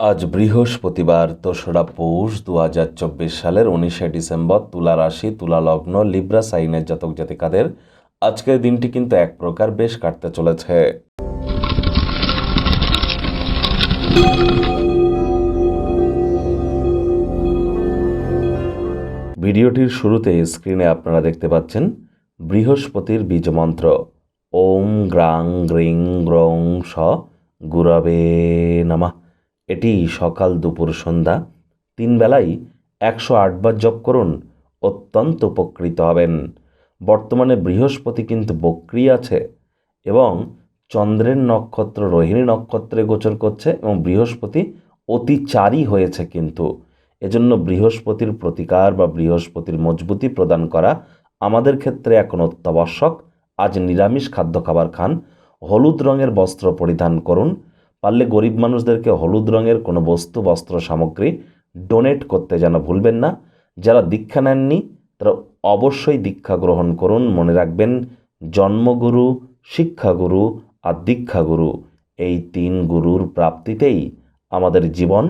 আজ বৃহস্পতিবার দোসরা পৌষ দু হাজার চব্বিশ সালের উনিশে ডিসেম্বর তুলা রাশি, তুলা লগ্ন, লিব্রা, সাইনের জাতক জাতিকাদের আজকের দিনটি কিন্তু এক প্রকার বেশ কাটতে চলেছে। ভিডিওটির শুরুতে স্ক্রিনে আপনারা দেখতে পাচ্ছেন বৃহস্পতির বীজমন্ত্র। ওম গ্রাং গ্রিং গ্রং স গুরবে নমঃ। এটি সকাল দুপুর সন্ধ্যা, তিন বেলাই একশো আটবার জপ করুন, অত্যন্ত উপকৃত হবেন। বর্তমানে বৃহস্পতি কিন্তু বক্রি আছে এবং চন্দ্রের নক্ষত্র, রোহিণী নক্ষত্রে গোচর করছে এবং বৃহস্পতি অতিচারী হয়েছে কিন্তু। এজন্য বৃহস্পতির প্রতিকার বা বৃহস্পতির মজবুতি প্রদান করা আমাদের ক্ষেত্রে এখন অত্যাবশ্যক। আজ নিরামিষ খাদ্য খাবার খান, হলুদ রঙের বস্ত্র পরিধান করুন পারলে গরিব মানুষদেরকে হলুদ রঙের কোনো বস্তু, বস্ত্র, সামগ্রী ডোনেট করতে যেন ভুলবেন না। যারা দীক্ষা নেননি, তারা অবশ্যই দীক্ষা গ্রহণ করুন। মনে রাখবেন, জন্মগুরু, শিক্ষাগুরু আর দীক্ষাগুরু এই তিন গুরুর প্রাপ্তিতেই আমাদের জীবন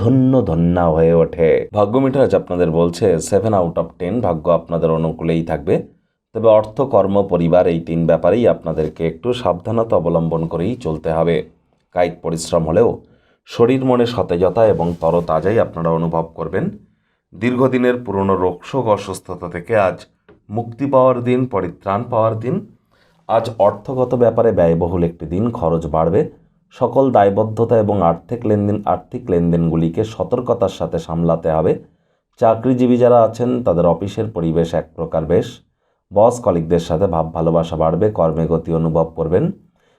ধন্য ধন্যা হয়ে ওঠে। ভাগ্য মিটাজ আপনাদের বলছে সেভেন আউট অফ টেন ভাগ্য আপনাদের অনুকূলেই থাকবে। তবে অর্থ, কর্ম, পরিবার এই তিন ব্যাপারেই আপনাদেরকে একটু সাবধানতা অবলম্বন করেই চলতে হবে। কায়িক পরিশ্রম হলেও শরীর মনে সতেজতা এবং তরতাজাই আপনারা অনুভব করবেন। দীর্ঘদিনের পুরনো রোগশোক অসুস্থতা থেকে আজ মুক্তি পাওয়ার দিন, পরিত্রাণ পাওয়ার দিন। আজ অর্থগত ব্যাপারে ব্যয়বহুল একটি দিন, খরচ বাড়বে। সকল দায়বদ্ধতা এবং আর্থিক লেনদেন, আর্থিক লেনদেনগুলিকে সতর্কতার সাথে সামলাতে হবে। চাকরিজীবী যারা আছেন, তাদের অফিসের পরিবেশ এক প্রকার বেশ। বস কলিকদের সাথে ভাব ভালোবাসা বাড়বে, কর্মে গতি অনুভব করবেন।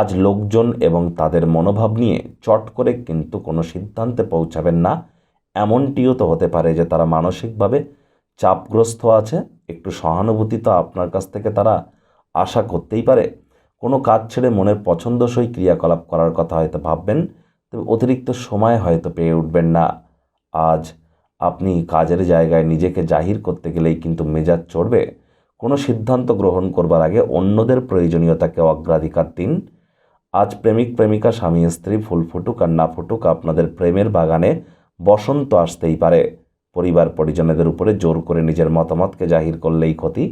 আজ লোকজন এবং তাদের মনোভাব নিয়ে চট করে কিন্তু কোনো সিদ্ধান্তে পৌঁছাবেন না। এমনটিও তো হতে পারে যে তারা মানসিকভাবে চাপগ্রস্ত আছে। একটু সহানুভূতি তো আপনার কাছ থেকে তারা আশা করতেই পারে। কোনো কাজ ছেড়ে মনের পছন্দসই ক্রিয়াকলাপ করার কথা হয়তো ভাববেন, তবে অতিরিক্ত সময় হয়তো পেয়ে উঠবেন না। আজ আপনি কাজের জায়গায় নিজেকে জাহির করতে গেলেই কিন্তু মেজাজ চড়বে। কোনো সিদ্ধান্ত গ্রহণ করবার আগে অন্যদের প্রয়োজনীয়তাকে অগ্রাধিকার দিন। আজ প্রেমিক, প্রেমিকা, স্বামী, স্ত্রী, ফুল ফুটুক আর না ফুটুক, আপনাদের প্রেমের বাগানে বসন্ত আসতেই পারে। পরিবার পরিজনেদের উপরে জোর করে নিজের মতামতকে জাহির করলেই ক্ষতি।